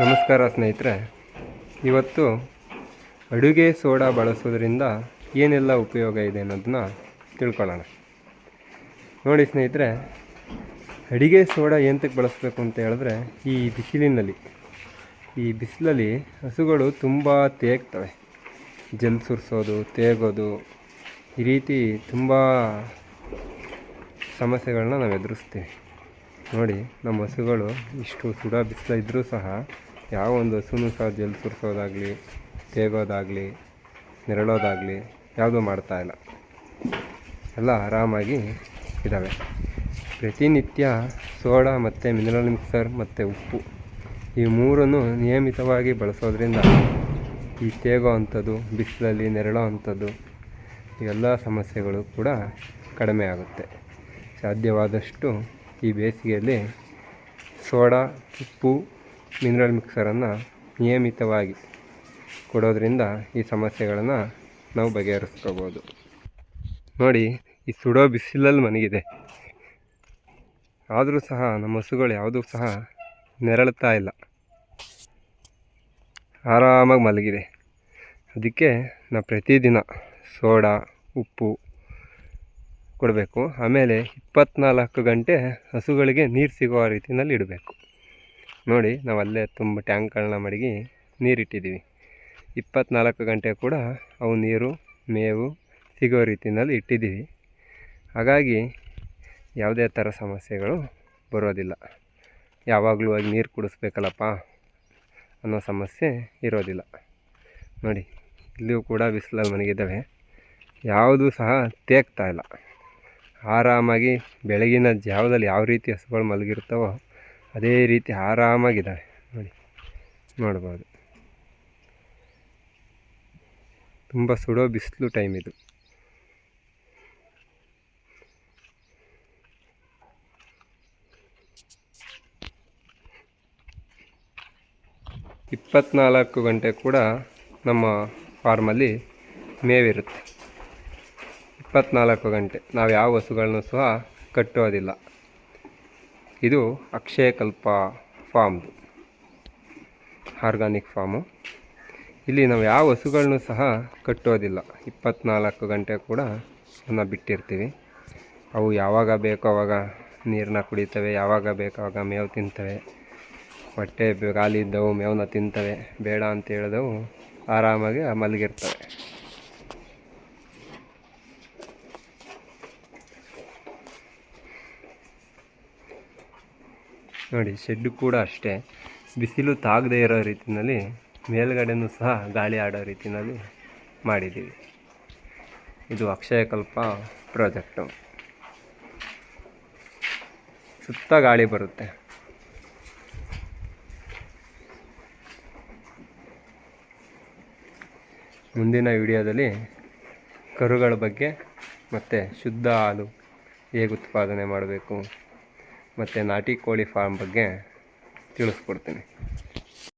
ನಮಸ್ಕಾರ ಸ್ನೇಹಿತರೆ. ಇವತ್ತು ಅಡುಗೆ ಸೋಡಾ ಬಳಸೋದ್ರಿಂದ ಏನೆಲ್ಲ ಉಪಯೋಗ ಇದೆ ಅನ್ನೋದನ್ನ ತಿಳ್ಕೊಳ್ಳೋಣ. ನೋಡಿ ಸ್ನೇಹಿತರೆ, ಅಡುಗೆ ಸೋಡಾ ಎಂತಕ್ಕೆ ಬಳಸಬೇಕು ಅಂತ ಹೇಳಿದ್ರೆ ಈ ಬಿಸಿಲಿನಲ್ಲಿ. ಈ ಬಿಸಿಲಲ್ಲಿ ಹಸುಗಳು ತುಂಬ ತೇಗ್ತವೆ. ಜಲ್ ಸುರಿಸೋದು, ತೇಗೋದು, ಈ ರೀತಿ ತುಂಬ ಸಮಸ್ಯೆಗಳನ್ನ ನಾವು ಎದುರಿಸ್ತೀವಿ. ನೋಡಿ, ನಮ್ಮ ಹಸುಗಳು ಇಷ್ಟು ಸುಡ ಬಿಸಿಲ ಇದ್ದರೂ ಸಹ ಯಾವ ಒಂದು ಹಸುನೂ ಸಹ ಜಲ್ ಸುರಿಸೋದಾಗಲಿ, ತೇಗೋದಾಗಲಿ, ನೆರಳೋದಾಗಲಿ ಯಾವುದೂ ಮಾಡ್ತಾ ಇಲ್ಲ. ಎಲ್ಲ ಆರಾಮಾಗಿ ಇದ್ದಾವೆ. ಪ್ರತಿನಿತ್ಯ ಸೋಡಾ ಮತ್ತು ಮಿನರಲ್ ಮಿಕ್ಸರ್ ಮತ್ತು ಉಪ್ಪು ಈ ಮೂರನ್ನು ನಿಯಮಿತವಾಗಿ ಬಳಸೋದ್ರಿಂದ ಈ ತೇಗೋ ಅಂಥದ್ದು, ಬಿಸಿಲಲ್ಲಿ ನೆರಳೋ ಅಂಥದ್ದು ಎಲ್ಲ ಸಮಸ್ಯೆಗಳು ಕೂಡ ಕಡಿಮೆ ಆಗುತ್ತೆ. ಸಾಧ್ಯವಾದಷ್ಟು ಈ ಬೇಸಿಗೆಯಲ್ಲಿ ಸೋಡಾ, ಉಪ್ಪು ಮಿನರಲ್ ಮಿಕ್ಸರನ್ನು ನಿಯಮಿತವಾಗಿ ಕೊಡೋದ್ರಿಂದ ಈ ಸಮಸ್ಯೆಗಳನ್ನು ನಾವು ಬಗೆಹರಿಸ್ಕೋಬೋದು. ನೋಡಿ, ಈ ಸುಡೋ ಬಿಸಿಲಲ್ಲಿ ಮನಗಿದೆ. ಆದರೂ ಸಹ ನಮ್ಮ ಹಸುಗಳು ಯಾವುದೂ ಸಹ ನೆರಳುತ್ತಾ ಇಲ್ಲ. ಆರಾಮಾಗಿ ಮಲಗಿದೆ. ಅದಕ್ಕೆ ನಾವು ಪ್ರತಿದಿನ ಸೋಡಾ, ಉಪ್ಪು ಕೊಡಬೇಕು. ಆಮೇಲೆ ಇಪ್ಪತ್ನಾಲ್ಕು ಗಂಟೆ ಹಸುಗಳಿಗೆ ನೀರು ಸಿಗುವ ರೀತಿಯಲ್ಲಿ ಇಡಬೇಕು. ನೋಡಿ ನಾವು ಅಲ್ಲೇ ತುಂಬ ಟ್ಯಾಂಕ್ಗಳನ್ನ ಮಡಗಿ ನೀರಿಟ್ಟಿದ್ದೀವಿ. ಇಪ್ಪತ್ನಾಲ್ಕು ಗಂಟೆ ಕೂಡ ಅವು ನೀರು, ಮೇವು ಸಿಗೋ ರೀತಿಯಲ್ಲಿ ಇಟ್ಟಿದ್ದೀವಿ. ಹಾಗಾಗಿ ಯಾವುದೇ ಥರ ಸಮಸ್ಯೆಗಳು ಬರೋದಿಲ್ಲ. ಯಾವಾಗಲೂ ಆಗಿ ನೀರು ಕುಡಿಸ್ಬೇಕಲ್ಲಪ್ಪ ಅನ್ನೋ ಸಮಸ್ಯೆ ಇರೋದಿಲ್ಲ. ನೋಡಿ, ಇಲ್ಲಿಯೂ ಕೂಡ ಬಿಸಿಲಲ್ಲಿ ಮನಗಿದ್ದಾವೆ ಯಾವುದೂ ಸಹ ತೇಗ್ತಾ ಇಲ್ಲ. ಆರಾಮಾಗಿ ಬೆಳಗಿನ ಜಾವದಲ್ಲಿ ಯಾವ ರೀತಿ ಹಸುಗಳು ಮಲಗಿರ್ತವೋ ಅದೇ ರೀತಿ ಆರಾಮಾಗಿದ್ದಾವೆ ನೋಡಿ, ನೋಡ್ಬೋದು. ತುಂಬ ಸುಡೋ ಬಿಸಿಲು ಟೈಮ್ ಇದು. ಇಪ್ಪತ್ನಾಲ್ಕು ಗಂಟೆ ಕೂಡ ನಮ್ಮ ಫಾರ್ಮಲ್ಲಿ ಮೇವಿರುತ್ತೆ. ಇಪ್ಪತ್ನಾಲ್ಕು ಗಂಟೆ. ನಾವು ಯಾವ ಹಸುಗಳನ್ನು ಸಹ ಕಟ್ಟೋದಿಲ್ಲ. ಇದು ಅಕ್ಷಯಕಲ್ಪ ಫಾರ್ಮ್ದು ಆರ್ಗಾನಿಕ್ ಫಾರ್ಮು. ಇಲ್ಲಿ ನಾವು ಯಾವ ಹಸುಗಳನ್ನು ಸಹ ಕಟ್ಟೋದಿಲ್ಲ. ಇಪ್ಪತ್ನಾಲ್ಕು ಗಂಟೆ ಕೂಡ ಅದನ್ನು ಬಿಟ್ಟಿರ್ತೀವಿ. ಅವು ಯಾವಾಗ ಬೇಕೋ ಆವಾಗ ನೀರನ್ನ ಕುಡಿತವೆ, ಯಾವಾಗ ಬೇಕೋ ಆವಾಗ ಮೇವು ತಿಂತವೆ. ಹೊಟ್ಟೆ ಗಾಲಿ ಇದ್ದವು ಮೇವನ್ನ ತಿಂತವೆ. ಬೇಡ ಅಂತ ಹೇಳಿದವು, ಆರಾಮಾಗಿ ಮಲಗಿರ್ತವೆ. ನೋಡಿ ಶೆಡ್ಡು ಕೂಡ ಅಷ್ಟೇ. ಬಿಸಿಲು ತಾಗದೇ ಇರೋ ರೀತಿಯಲ್ಲಿ ಮೇಲ್ಗಡೆನೂ ಸಹ ಗಾಳಿ ಆಡೋ ರೀತಿಯಲ್ಲಿ ಮಾಡಿದ್ದೀವಿ. ಇದು ಅಕ್ಷಯಕಲ್ಪ ಪ್ರಾಜೆಕ್ಟು. ಸುತ್ತ ಗಾಳಿ ಬರುತ್ತೆ. ಮುಂದಿನ ವಿಡಿಯೋದಲ್ಲಿ ಕರುಗಳ ಬಗ್ಗೆ ಮತ್ತು ಶುದ್ಧ ಹಾಲು ಹೇಗೆ ಉತ್ಪಾದನೆ ಮಾಡಬೇಕು ಮತ್ತು ನಾಟಿ ಕೋಳಿ ಫಾರ್ಮ್ ಬಗ್ಗೆ ತಿಳಿಸ್ಕೊಡ್ತೀನಿ.